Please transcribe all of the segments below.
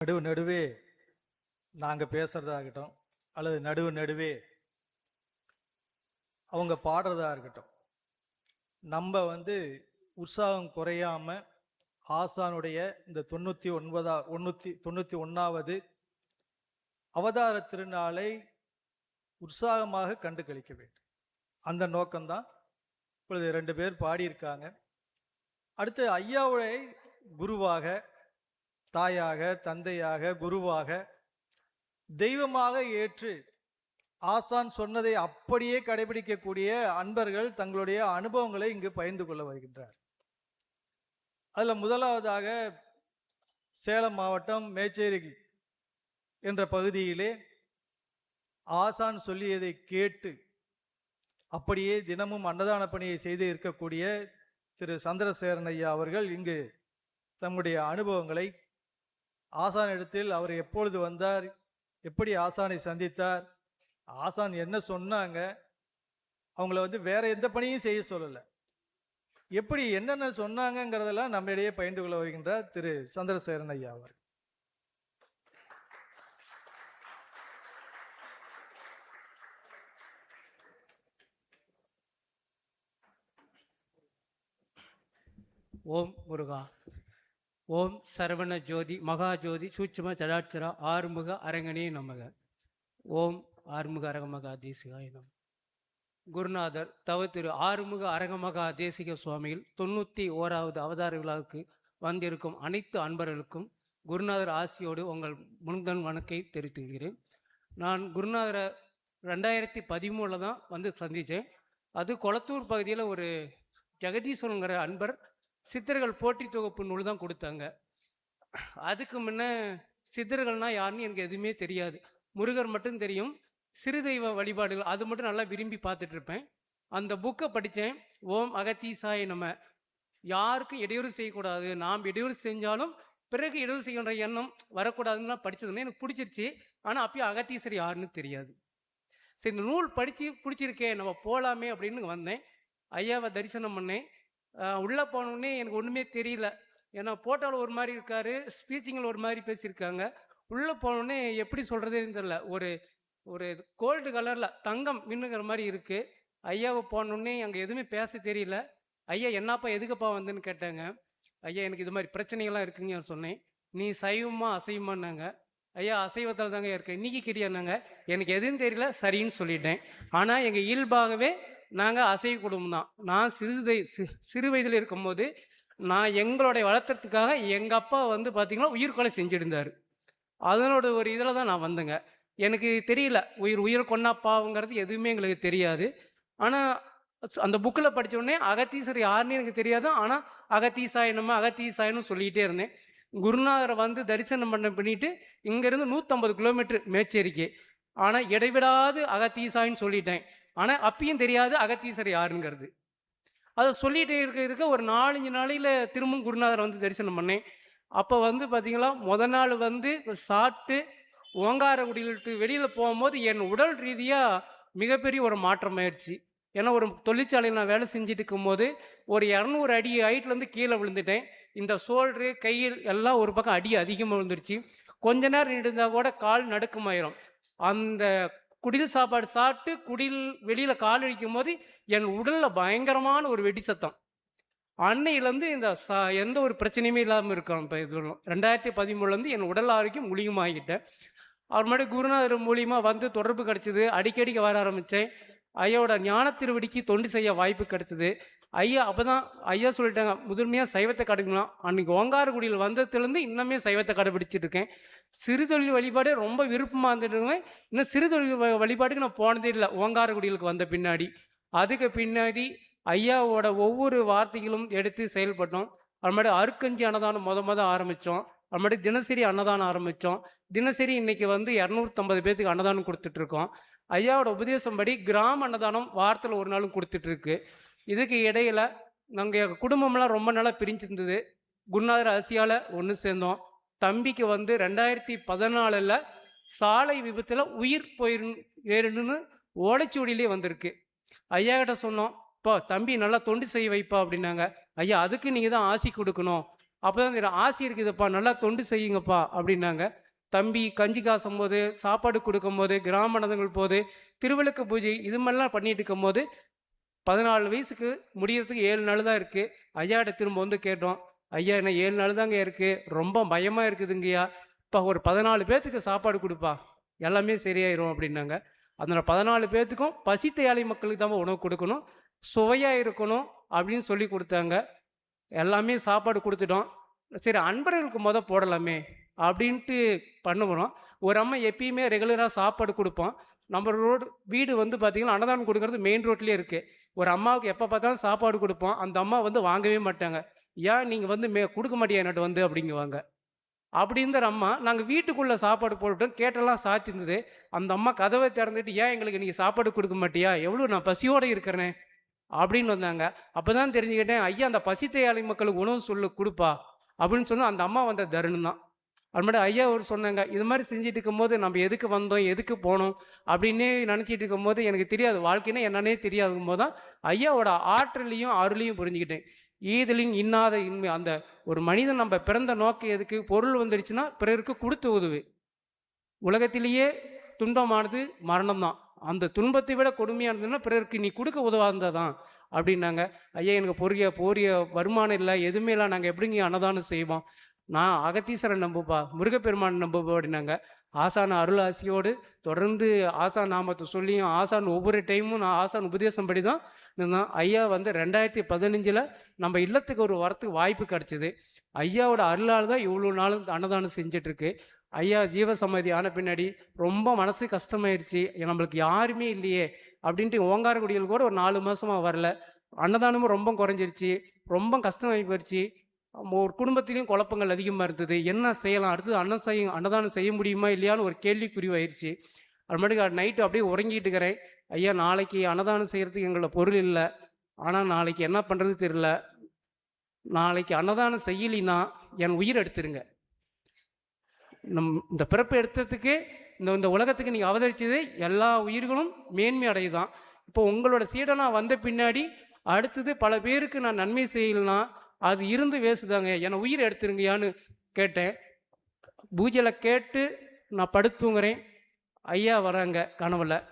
நடுவு நடுவே நாங்கள் பேசுறதா இருக்கட்டும் அல்லது நடுவு நடுவே அவங்க பாடுறதா இருக்கட்டும் நம்ம வந்து உற்சாகம் குறையாம ஆசானுடைய இந்த தொண்ணூத்தி ஒன்பதா ஒண்ணூத்தி தொண்ணூத்தி ஒன்றாவது அவதார திருநாளை உற்சாகமாக கண்டு கழிக்க வேண்டும். அந்த நோக்கம்தான் இப்பொழுது ரெண்டு பேர் பாடியிருக்காங்க. அடுத்து ஐயாவுடைய குருவாக தாயாக தந்தையாக குருவாக தெய்வமாக ஏற்று ஆசான் சொன்னதை அப்படியே கடைபிடிக்கக்கூடிய அன்பர்கள் தங்களுடைய அனுபவங்களை இங்கு பகிர்ந்து கொள்ள வருகின்றார். அதில் முதலாவதாக சேலம் மாவட்டம் மேச்சேரி என்ற பகுதியிலே ஆசான் சொல்லியதை கேட்டு அப்படியே தினமும் அன்னதான பணியை செய்து இருக்கக்கூடிய திரு சந்திரசேரன் ஐயா அவர்கள் இங்கு தம்முடைய அனுபவங்களை ஆசான் இடத்தில் அவர் எப்பொழுது வந்தார்? எப்படி ஆசானை சந்தித்தார்? ஆசான் என்ன சொன்னாங்க? அவங்கள வந்து வேற எந்த பணியும் செய்ய சொல்லலை. எப்படி என்னென்ன சொன்னாங்கங்கிறதெல்லாம் நம்மிடையே பகிர்ந்து கொள்ள வருகின்றார் திரு சந்திரசேகரன் ஐயா அவர் ஓம் முருகா. ஓம் சரவண ஜோதி மகா ஜோதி சூட்சும சடாட்சரா ஆறுமுக அரங்கனே நமக. ஓம் ஆறுமுக அரங்கமகா தேசிகாய நம். குருநாதர் தவ திரு ஆறுமுக அரங்கமகா தேசிக சுவாமியில் தொண்ணூற்றி ஓராவது அவதார விழாவுக்கு வந்திருக்கும் அனைத்து அன்பர்களுக்கும் குருநாதர் ஆசியோடு உங்கள் முன்தன் வணக்கை தெரிவித்துக்கிறேன். நான் குருநாதரை ரெண்டாயிரத்தி பதிமூணில் தான் வந்து சந்தித்தேன். அது கொளத்தூர் பகுதியில் ஒரு ஜெகதீஸ்வரங்கிற அன்பர் சித்தர்கள் போட்டி தொகுப்பு நூல் தான் கொடுத்தாங்க. அதுக்கு முன்ன சித்தர்கள்னால் யாருன்னு எனக்கு எதுவுமே தெரியாது. முருகர் மட்டும் தெரியும். சிறு தெய்வ வழிபாடுகள் அது மட்டும் நல்லா விரும்பி பார்த்துட்டு இருப்பேன் அந்த புக்கை படித்தேன். ஓம் அகத்தீசாய நம்ம யாருக்கும் இடையூறு செய்யக்கூடாது. நாம் இடையூறு செஞ்சாலும் பிறகு இடையூறு செய்கின்ற எண்ணம் வரக்கூடாதுன்னு படித்ததுன்னு எனக்கு பிடிச்சிருச்சு. ஆனால் அப்பயும் அகத்தீசர் யாருன்னு தெரியாது. சரி இந்த நூல் படித்து பிடிச்சிருக்கே நம்ம போகலாமே அப்படின்னு வந்தேன். ஐயாவை தரிசனம் பண்ணேன். உள்ளே போனோடனே எனக்கு ஒன்றுமே தெரியல. ஏன்னா போட்டோவில் ஒரு மாதிரி இருக்காரு ஸ்பீச்சிங்கில் ஒரு மாதிரி பேசியிருக்காங்க. உள்ளே போனோடனே எப்படி சொல்கிறதுன்னு தெரில ஒரு ஒரு கோல்டு கலரில் தங்கம் மின்னுங்கிற மாதிரி இருக்குது ஐயாவை போனோடனே அங்கே எதுவுமே பேச தெரியல. ஐயா என்னப்பா எதுக்குப்பா வந்தேன்னு கேட்டாங்க. ஐயா எனக்கு இது மாதிரி பிரச்சனைகள்லாம் இருக்குங்க சொன்னேன். நீ சைவமா அசைவமானாங்க. ஐயா அசைவத்தில் தாங்க இருக்கேன். இன்னைக்கு கிரியானாங்க எனக்கு எதுவும் தெரியல சரின்னு சொல்லிட்டேன். ஆனால் எங்கள் இயல்பாகவே நாங்கள் அசைவ குடும்பம் தான். நான் சிறுதை சிறு வயதில் இருக்கும்போது நான் எங்களுடைய வளர்த்துறதுக்காக எங்கள் அப்பா வந்து பார்த்திங்கன்னா உயிர்கொலை கொலை அதனோட ஒரு இதில் தான் நான் வந்தேங்க. எனக்கு தெரியல உயிர் உயிர் கொண்டா பாவங்கிறது எதுவுமே எங்களுக்கு தெரியாது. ஆனால் அந்த புக்கில் படித்தோடனே அகத்தீசர் யாருன்னு எனக்கு தெரியாது. ஆனால் அகத்தீசாயனமா அகத்தீசாயனும் சொல்லிக்கிட்டே இருந்தேன். குருநாதரை வந்து தரிசனம் பண்ண பண்ணிட்டு இங்கேருந்து நூற்றம்பது கிலோமீட்டர் மேச்சேரிக்கு. ஆனால் இடைவிடாது அகத்தீசாயின்னு சொல்லிட்டேன். ஆனால் அப்பயும் தெரியாது அகத்தீசர் யாருங்கிறது. அதை சொல்லிகிட்டே இருக்க இருக்க ஒரு நாலஞ்சு நாளையில் திரும்பவும் குருநாதரை வந்து தரிசனம் பண்ணேன். அப்போ வந்து பார்த்திங்களா முத நாள் வந்து சாப்பிட்டு ஓங்காரகுடியிலிட்டு வெளியில் போகும்போது என் உடல் ரீதியாக மிகப்பெரிய ஒரு மாற்றம் ஆயிடுச்சு. ஏன்னா ஒரு தொழிற்சாலையில் நான் வேலை செஞ்சுட்டு இருக்கும்போது ஒரு இரநூறு அடி ஹைட்லேருந்து கீழே விழுந்துட்டேன். இந்த ஷோல்ட்ரு கையில் எல்லாம் ஒரு பக்கம் அடி அதிகமாக விழுந்துருச்சு. கொஞ்ச நேரம் இருந்தால் கூட கால் நடுக்கமாயிரும். அந்த குடில் சாப்பாடு சாப்பிட்டு குடில் வெளியில் கால் அழிக்கும் போது என் உடலில் பயங்கரமான ஒரு வெடி சத்தம். அன்னையிலேருந்து இந்த சா எந்த ஒரு பிரச்சனையுமே இல்லாமல் இருக்கோம் இப்போ இது ரெண்டாயிரத்தி பதிமூணுலேருந்து என் உடல் ஆரோக்கியம் முழுகமாகிட்டேன் அவர் மாதிரி குருநாதர் மூலியமாக வந்து தொடர்பு கிடச்சிது. அடிக்கடிக்கு வர ஆரம்பித்தேன் ஐயோட ஞான திருவடிக்கு தொண்டு செய்ய வாய்ப்பு கிடைச்சது. ஐயா அப்போ தான் ஐயா சொல்லிட்டாங்க முதன்மையாக சைவத்தை கடைபிடிக்கலாம் அன்றைக்கி ஓங்காரக்குடியில் வந்ததுலேருந்து இன்னுமே சைவத்தை கடைபிடிச்சிட்டு இருக்கேன். சிறுதொழில் வழிபாடே ரொம்ப விருப்பமாக இருந்துட்டு இருக்கேன். இன்னும் சிறுதொழில் வழிபாட்டுக்கு நான் போனதே இல்லை. ஓங்காரக்குடியிலுக்கு வந்த பின்னாடி. அதுக்கு பின்னாடி ஐயாவோட ஒவ்வொரு வார்த்தைகளும் எடுத்து செயல்பட்டோம். அது மாதிரி அருக்கஞ்சி அன்னதானம் மொத மொதல் ஆரம்பித்தோம் அது மாதிரி தினசரி அன்னதானம் ஆரம்பித்தோம் தினசரி இன்னைக்கு வந்து இரநூத்தம்பது பேர்த்துக்கு அன்னதானம் கொடுத்துட்ருக்கோம் ஐயாவோட உபதேசம் படி கிராம அன்னதானம் வாரத்தில் ஒரு நாளும் கொடுத்துட்ருக்கு இதுக்கு இடையில் நாங்கள் குடும்பம்லாம் ரொம்ப நாளாக பிரிஞ்சிருந்தது. குருநாதர் அரசியால் ஒன்று சேர்ந்தோம். தம்பிக்கு வந்து ரெண்டாயிரத்தி பதினாலில் சாலை விபத்தில் உயிர் போயிரு ஏறுன்னு ஓலைச்சுவடியிலே வந்திருக்கு. ஐயா கிட்ட சொன்னோம் இப்போ தம்பி நல்லா தொண்டு செய்ய வைப்பா அப்படின்னாங்க. ஐயா அதுக்கு நீங்கள் தான் ஆசி கொடுக்கணும். அப்போ தான் ஆசி இருக்குதுப்பா நல்லா தொண்டு செய்யுங்கப்பா அப்படின்னாங்க. தம்பி கஞ்சி காசும் போது சாப்பாடு கொடுக்கும் போது கிராம நடனங்கள் போது திருவிளக்கு பூஜை இது மாதிரிலாம் பண்ணிட்டு இருக்கும்போது பதினாலு வயசுக்கு முடியறதுக்கு ஏழு நாள் தான் இருக்குது ஐயாட்ட திரும்ப வந்து கேட்டோம். ஐயா என்ன ஏழு நாள் தாங்க இருக்குது ரொம்ப பயமாக இருக்குதுங்கய்யா. இப்போ ஒரு பதினாலு பேர்த்துக்கு சாப்பாடு கொடுப்பா. எல்லாமே சரியாயிரும் அப்படின்னாங்க. அதனால் பதினாலு பேர்த்துக்கும் பசித்த ஏழை மக்களுக்கு தான் உணவு கொடுக்கணும். சுவையாக இருக்கணும் அப்படின்னு சொல்லி கொடுத்தாங்க. எல்லாமே சாப்பாடு கொடுத்துட்டோம். சரி அன்பர்களுக்கு மொதல் போடலாமே அப்படின்ட்டு பண்ணுவோம். ஒரு அம்மா எப்பயுமே ரெகுலராக சாப்பாடு கொடுப்போம். நம்ம ரோடு வீடு வந்து பார்த்திங்கன்னா அன்னதானம் கொடுக்கறது மெயின் ரோட்லேயே இருக்குது ஒரு அம்மாவுக்கு எப்போ பார்த்தாலும் சாப்பாடு கொடுப்போம். அந்த அம்மா வந்து வாங்கவே மாட்டாங்க. ஏன் நீங்கள் வந்து மே கொடுக்க மாட்டியா என்கிட்ட வந்து? அப்படிங்குவாங்க. அப்படிங்கிற அம்மா நாங்கள் வீட்டுக்குள்ளே சாப்பாடு போட்டுட்டோம். கேட்டெல்லாம் சாத்திருந்தது. அந்த அம்மா கதவை திறந்துட்டு ஏன் எங்களுக்கு நீங்கள் சாப்பாடு கொடுக்க மாட்டியா? எவ்வளோ நான் பசியோடு இருக்கிறேனே. அப்படின்னு வந்தாங்க. அப்போ தான் தெரிஞ்சுக்கிட்டேன் ஐயா அந்த பசித்த ஏழை மக்களுக்கு உணவு சொல்லு கொடுப்பா. அப்படின்னு சொன்னால் அந்த அம்மா வந்த தருணம் தான் அதுமாதிரி ஐயா ஒரு சொன்னாங்க இது மாதிரி செஞ்சுட்டு இருக்கும்போது நம்ம எதுக்கு வந்தோம் எதுக்கு போனோம் அப்படின்னே நினச்சிட்டு இருக்கும்போது எனக்கு தெரியாது. வாழ்க்கைன்னா என்னன்னே தெரியாதும் போது தான் ஐயாவோட ஆற்றலையும் அருளையும் புரிஞ்சுக்கிட்டேன். ஈதலின் இன்னாத இன்மை அந்த ஒரு மனிதன் நம்ம பிறந்த நோக்கம் எதுக்கு பொருள் வந்துருச்சுன்னா பிறருக்கு கொடுத்து உதவு. உலகத்திலேயே துன்பமானது மரணம் தான். அந்த துன்பத்தை விட கொடுமையானதுன்னா பிறருக்கு நீ கொடுக்க உதவாதா தான் அப்படின்னாங்க. ஐயா எனக்கு பொரிய போரிய வருமானம் இல்லை எதுவுமே இல்லை நாங்கள் எப்படிங்க அன்னதானம் செய்வோம்? நான் அகத்தீஸ்வரன் நம்புப்பா முருகப்பெருமான் நம்புப்பா அப்படின்னாங்க ஆசான அருள் ஆசியோடு தொடர்ந்து ஆசான் நாமத்தை சொல்லியும் ஆசான் ஒவ்வொரு டைமும் நான் ஆசான் உபதேசம் படி தான் இருந்தோம் ஐயா வந்து ரெண்டாயிரத்தி பதினஞ்சில் நம்ம இல்லத்துக்கு ஒரு வரத்துக்கு வாய்ப்பு கிடச்சிது. ஐயாவோட அருளால் தான் இவ்வளோ நாளும் அன்னதானம் செஞ்சிட்ருக்கு. ஐயா ஜீவசமாதி ஆன பின்னாடி ரொம்ப மனசு கஷ்டமாயிருச்சு நம்மளுக்கு யாருமே இல்லையே அப்படின்ட்டு ஓங்காரக்குடியில் கூட ஒரு நாலு மாதமாக வரல. அன்னதானமும் ரொம்ப குறைஞ்சிருச்சு. ரொம்ப கஷ்டமாகி போயிடுச்சு ஒரு குடும்பத்திலையும் குழப்பங்கள் அதிகமாக இருந்தது. என்ன செய்யலாம்? அடுத்து அன்னம் செய்ய அன்னதானம் செய்ய முடியுமா இல்லையான்னு ஒரு கேள்விக்குறிவாயிருச்சு அது மட்டும் நைட்டு அப்படியே உறங்கிட்டு இருக்கிறேன். ஐயா நாளைக்கு அன்னதானம் செய்கிறதுக்கு எங்களோட பொருள் இல்லை. ஆனால் நாளைக்கு என்ன பண்ணுறது தெரில நாளைக்கு அன்னதானம் செய்யலினா என் உயிர் எடுத்துருங்க. நம் இந்த பிறப்பு எடுத்ததுக்கு இந்த இந்த உலகத்துக்கு நீங்கள் அவதரித்தது எல்லா உயிர்களும் மேன்மை அடையுதான். இப்போ உங்களோட சீடனாக வந்த பின்னாடி அடுத்தது பல பேருக்கு நான் நன்மை செய்யலைனா அது இருந்து வேசுதாங்க என்னை உயிரை எடுத்துருங்கயான்னு கேட்டேன். பூஜையில் கேட்டு நான் படுத்துங்கிறேன் ஐயா வராங்க கனவுல.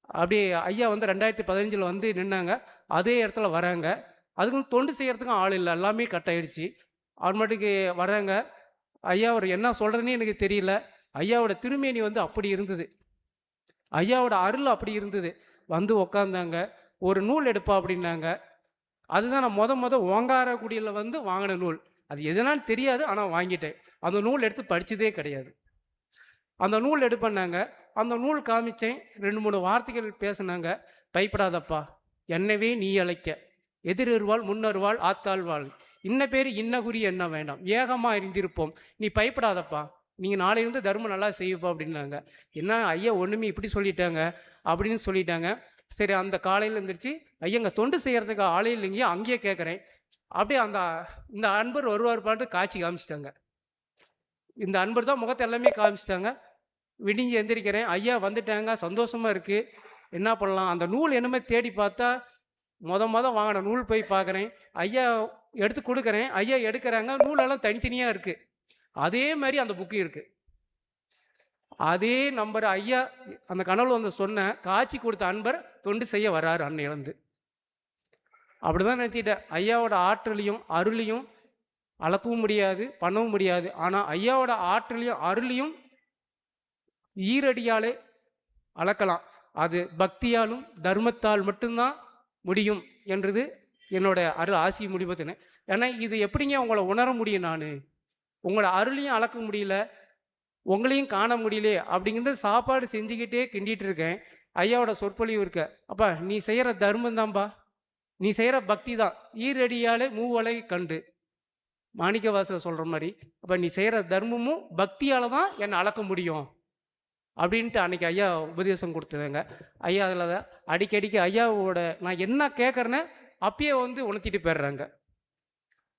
அப்படி ஐயா வந்து ரெண்டாயிரத்தி பதினஞ்சில் வந்து நின்னாங்க. அதே இடத்துல வராங்க. அதுக்கும் தொண்டு செய்கிறதுக்கும் ஆள் இல்லை. எல்லாமே கட் ஆயிடுச்சு. அப்புறமேட்டுக்கு வராங்க. ஐயா அவர் என்ன சொல்கிறதுனே எனக்கு தெரியல. ஐயாவோட திருமேனி வந்து அப்படி இருந்தது. ஐயாவோட அருள் அப்படி இருந்தது. வந்து உக்காந்தாங்க. ஒரு நூல் எடுப்பா அப்படின்னாங்க. அதுதான் நான் முத முத ஓங்காரக்குடியில் வந்து வாங்கின நூல். அது எதனாலும் தெரியாது ஆனால் வாங்கிட்டேன். அந்த நூல் எடுத்து படித்ததே கிடையாது. அந்த நூல் எடுப்பண்ணாங்க அந்த நூல் காமிச்சேன். ரெண்டு மூணு வார்த்தைகள் பேசினாங்க. பயப்படாதப்பா என்னவே நீ அழைக்க. எதிரருவாள் முன்னருவாள் ஆத்தாழ்வாள் இன்ன பேர் இன்ன குறி என்ன வேண்டாம். ஏகமாக இருந்திருப்போம் நீ பயப்படாதப்பா. நீங்கள் நாளையிலேருந்து தர்மம் நல்லா செய்யப்பா அப்படின்னாங்க. என்ன ஐயா ஒன்றுமே இப்படி சொல்லிட்டாங்க. அப்படின்னு சொல்லிட்டாங்க. சரி அந்த காலையில் எழுந்திரிச்சு ஐயங்க தொண்டு செய்கிறதுக்கு ஆளே இல்லைங்கயோ அங்கேயே கேட்குறேன் அப்படியே அந்த இந்த அன்பர் வருவார் பாட்டு காட்சி காமிச்சிட்டாங்க. இந்த அன்பர் தான் முகத்தை எல்லாமே காமிச்சிட்டாங்க. விடிஞ்சு எந்திரிக்கிறேன். ஐயா வந்துட்டாங்க சந்தோஷமாக இருக்குது என்ன பண்ணலாம்? அந்த நூல் என்னமே தேடி பார்த்தா மொத மொதல் வாங்கின நூல் போய் பார்க்குறேன் ஐயா எடுத்து கொடுக்குறேன். ஐயா எடுக்கிறாங்க. நூலெல்லாம் தனித்தனியாக இருக்குது அதே மாதிரி அந்த புக்கு இருக்குது அதே நம்பர் ஐயா அந்த கனவுல வந்து சொன்ன காட்சி கொடுத்த அன்பர் தொண்டு செய்ய வராரு அன்னையிலேருந்து இழந்து அப்படிதான் நினச்சிட்டேன் ஐயாவோட ஆற்றலையும் அருளையும் அளக்கவும் முடியாது பண்ணவும் முடியாது. ஆனால் ஐயாவோட ஆற்றலையும் அருளையும் ஈரடியாலே அளக்கலாம். அது பக்தியாலும் தர்மத்தால் மட்டும்தான் முடியும் என்றது என்னோட அரு ஆசி முடிவதுன்னு ஏன்னா இது எப்படிங்க உங்களை உணர முடியும் நான்? உங்களோட அருளையும் அளக்க முடியல உங்களையும் காண முடியலையே அப்படிங்கிறத சாப்பாடு செஞ்சுக்கிட்டே கிண்டிட்டு இருக்கேன். ஐயாவோட சொற்பொழிவு இருக்க. அப்பா நீ செய்கிற தர்மம் தான்பா. நீ செய்கிற பக்தி தான். ஈரடியாலே மூவலை கண்டு. மாணிக்கவாசகர் சொல்கிற மாதிரி அப்போ நீ செய்கிற தர்மமும் பக்தியால் தான் என்னை அளக்க முடியும். அப்படின்ட்டு அன்னைக்கு ஐயா உபதேசம் கொடுத்துருங்க ஐயா அதில் தான் அடிக்கடிக்கு ஐயாவோட நான் என்ன கேட்குறேன்னு அப்பயே வந்து உணர்த்திட்டு போயிடுறாங்க.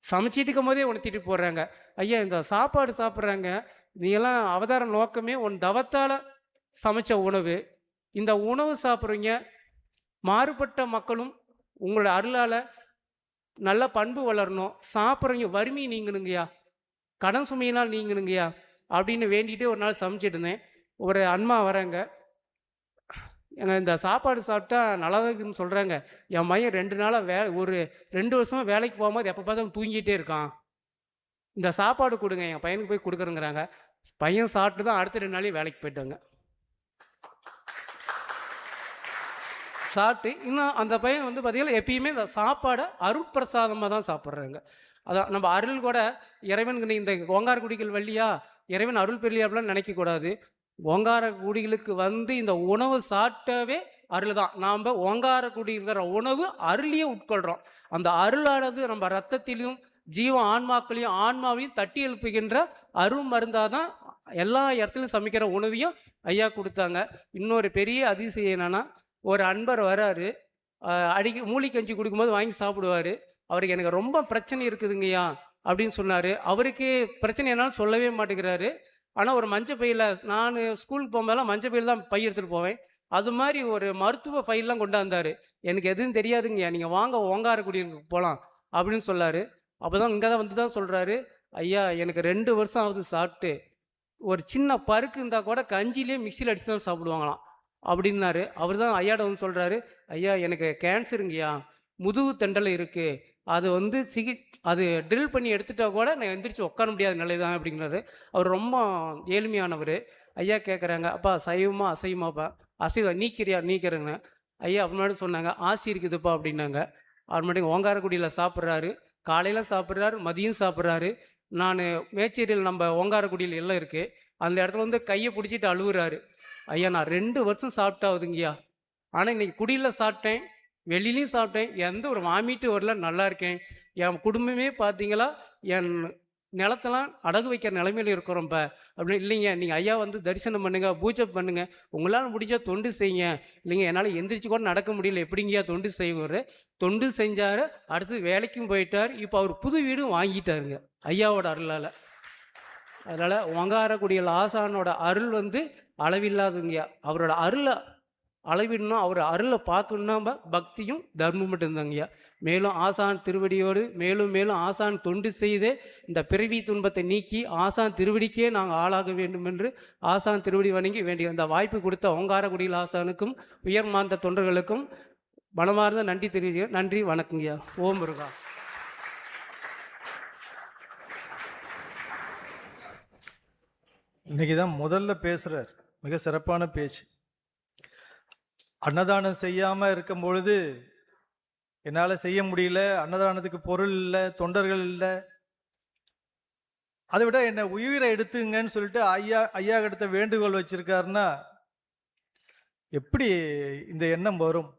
சமைச்சிட்டு இருக்கும் போதே உணர்த்திட்டு போடுறாங்க ஐயா இந்த சாப்பாடு சாப்பிட்றாங்க. நீ எல்லாம் அவதார நோக்கமே உன் தவத்தால் சமைச்ச உணவு. இந்த உணவு சாப்பிட்றீங்க. மாறுபட்ட மக்களும் உங்களோட அருளால் நல்ல பண்பு வளரணும். சாப்பிட்றீங்க வறுமை நீங்கணுங்கய்யா கடன் சுமையினால் நீங்கணுங்கய்யா அப்படின்னு வேண்டிகிட்டே ஒரு நாள் சமைச்சிட்டு இருந்தேன். ஒரு அன்மா வராங்க. எங்கள் இந்த சாப்பாடு சாப்பிட்டா நல்லா இருக்குன்னு சொல்கிறாங்க என் மையம் ரெண்டு நாளாக வே ஒரு ரெண்டு வருஷமாக வேலைக்கு போகும்போது எப்போ பார்த்தாலும் தூங்கிட்டே இருக்கான். இந்த சாப்பாடு கொடுங்க என் பையனுக்கு போய் கொடுக்குறேங்கிறாங்க. பையன் சாப்பிட்டு தான் அடுத்த ரெண்டு நாளையும் வேலைக்கு போயிட்டாங்க. சாப்பிட்டு இன்னும் அந்த பையன் வந்து பார்த்தீங்கன்னா எப்பயுமே இந்த சாப்பாடை அருட்பிரசாதமாக தான் சாப்பிட்றாங்க. அதான் நம்ம அருள் கூட இறைவனுக்கு இந்த ஓங்கார குடிகள் வழியா இறைவன் அருள் பெரியலையா நினைக்கக்கூடாது ஓங்கார குடிகளுக்கு வந்து இந்த உணவு சாப்பிட்டவே அருள் தான். நாம் ஓங்கார குடிக்கிற உணவு அருளியே உட்கொள்கிறோம் அந்த அருளானது நம்ம ரத்தத்திலும் ஜீவ ஆன்மாக்களையும் ஆன்மாவையும் தட்டி எழுப்புகின்ற அரும் மருந்தாக தான் எல்லா இடத்துலையும் சமைக்கிற உணவையும் ஐயா கொடுத்தாங்க. இன்னொரு பெரிய அதிசயம் என்னன்னா ஒரு அன்பர் வராரு அடிக்க மூலி கஞ்சி கொடுக்கும்போது வாங்கி சாப்பிடுவாரு. அவருக்கு எனக்கு ரொம்ப பிரச்சனை இருக்குதுங்கய்யா அப்படின்னு சொன்னார். அவருக்கு பிரச்சனை என்னாலும் சொல்லவே மாட்டேங்கிறாரு. ஆனால் ஒரு மஞ்சள் பையில் நான் ஸ்கூலுக்கு போகும்போதெல்லாம் மஞ்சள் பையில் தான் பை எடுத்துகிட்டு போவேன். அது மாதிரி ஒரு மருத்துவ ஃபைல்லாம் கொண்டாந்தார். எனக்கு எதுவும் தெரியாதுங்கய்யா நீங்கள் வாங்க ஓங்காரக்குடியிருக்கு போகலாம் அப்படின்னு சொன்னார். அப்போ தான் இங்கே தான் வந்து தான் சொல்கிறாரு ஐயா எனக்கு ரெண்டு வருஷம் ஆகுது சாப்பிட்டு. ஒரு சின்ன பருக்கு இருந்தால் கூட கஞ்சிலே மிக்சியில் அடித்து தான் சாப்பிடுவாங்களாம். அப்படின்னாரு. அவர் தான் ஐயாட்ட வந்து சொல்கிறாரு ஐயா எனக்கு கேன்சருங்கய்யா முதுகு தண்டல் இருக்குது அது வந்து சிகி அது ட்ரில் பண்ணி எடுத்துட்டா கூட நான் எந்திரிச்சு உட்கார முடியாத நிலை தான் அப்படிங்கிறாரு. அவர் ரொம்ப ஏழ்மையானவர். ஐயா கேட்குறாங்க அப்பா சைவமா அசைவமாப்பா? அசைவம். நீக்கிறியா? நீக்கிறேங்க ஐயா முன்னாடி சொன்னாங்க. ஆசி இருக்குதுப்பா அப்படின்னாங்க. அவர் மட்டும் ஓங்காரக்குடியில் சாப்பிட்றாரு. காலையில் சாப்பிட்றாரு மதியம் சாப்பிட்றாரு. நான் மேச்சேரியில் நம்ம ஓங்காரக்குடியில் எல்லாம் இருக்குது அந்த இடத்துல வந்து கையை பிடிச்சிட்டு அழுகுறாரு ஐயா நான் ரெண்டு வருஷம் சாப்பிட்டாவுதுங்கய்யா ஆனால் இன்னைக்கு குடியில் சாப்பிட்டேன் வெளியிலையும் சாப்பிட்டேன். எந்த ஒரு வாமிட்டு வரல நல்லா இருக்கேன். என் குடும்பமே பார்த்தீங்களா என் நிலத்தெல்லாம் அடகு வைக்கிற நிலைமையில் இருக்கிறோம் இப்போ அப்படின்னு இல்லைங்க நீங்கள் ஐயா வந்து தரிசனம் பண்ணுங்க பூஜை பண்ணுங்க உங்களால் முடிஞ்சால் தொண்டு செய்யுங்க. இல்லைங்க என்னால் எந்திரிச்சு கூட நடக்க முடியல எப்படிங்கய்யா தொண்டு செய்வார்? தொண்டு செஞ்சார் அடுத்து வேலைக்கும் போயிட்டார் இப்போ அவர் புது வீடும் வாங்கிட்டாருங்க ஐயாவோட அருளால். அதனால் உங்காரக்கூடிய ஆசானோட அருள் வந்து அளவில்லாதுங்கய்யா. அவரோட அருளை அளவிடணும் அவர் அருளை பார்க்கணுன்னா பக்தியும் தர்மம் மட்டும்தாங்கய்யா மேலும் ஆசான் திருவடியோடு மேலும் மேலும் ஆசான் தொண்டு செய்து இந்த பிறவி துன்பத்தை நீக்கி ஆசான் திருவடிக்கே நாங்கள் ஆளாக வேண்டும் என்று ஆசான் திருவடி வணங்கி வேண்டிய இந்த வாய்ப்பு கொடுத்த ஓங்காரக்குடியில் ஆசானுக்கும் உயர்மாந்த தொண்டர்களுக்கும் மனமார்ந்த நன்றி தெரிவிச்சு நன்றி வணக்கங்கய்யா ஓம் முருகா. இன்னைக்கு தான் முதல்ல பேசுகிறார் மிக சிறப்பான பேச்சு. அன்னதானம் செய்யாம இருக்கும் பொழுது என்னால் செய்ய முடியல அன்னதானத்துக்கு பொருள் இல்லை தொண்டர்கள் இல்லை. அதை விட என்னை உயிரை எடுத்துங்கன்னு சொல்லிட்டு ஐயா ஐயா கிட்ட வேண்டுகோள் வச்சிருக்காருன்னா எப்படி இந்த எண்ணம் வரும்?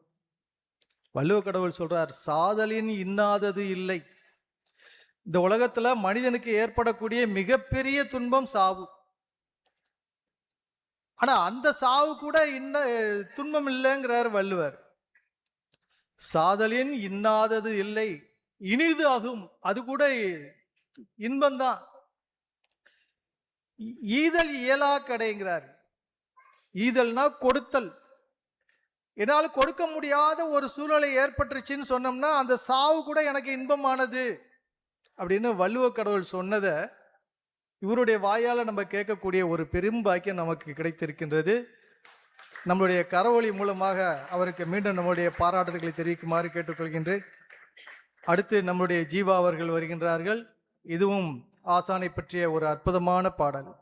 வள்ளுவ கடவுள் சொல்றார் சாதலின் இன்னாதது இல்லை. இந்த உலகத்துல மனிதனுக்கு ஏற்படக்கூடிய மிகப்பெரிய துன்பம் சாவு. ஆனா அந்த சாவு கூட இன்ன துன்பம் இல்லைங்கிறார் வள்ளுவர். சாதலின் இன்னாதது இல்லை இனிது ஆகும் அது கூட இன்பம்தான் ஈதல் இயலா கடைங்கிறார். ஈதல்னா கொடுத்தல். என்னால் கொடுக்க முடியாத ஒரு சூழ்நிலை ஏற்பட்டுருச்சுன்னு சொன்னோம்னா அந்த சாவு கூட எனக்கு இன்பமானது அப்படின்னு வள்ளுவ கடவுள் சொன்னதை இவருடைய வாயால் நம்ம கேட்கக்கூடிய ஒரு பெரும் பாக்கியம் நமக்கு கிடைத்திருக்கின்றது. நம்மளுடைய கரவொலி மூலமாக அவருக்கு மீண்டும் நம்முடைய பாராட்டுதல்களை தெரிவிக்குமாறு கேட்டுக்கொள்கின்றேன். அடுத்து நம்முடைய ஜீவா அவர்கள் வருகின்றார்கள். இதுவும் ஆசானை பற்றிய ஒரு அற்புதமான பாடல்.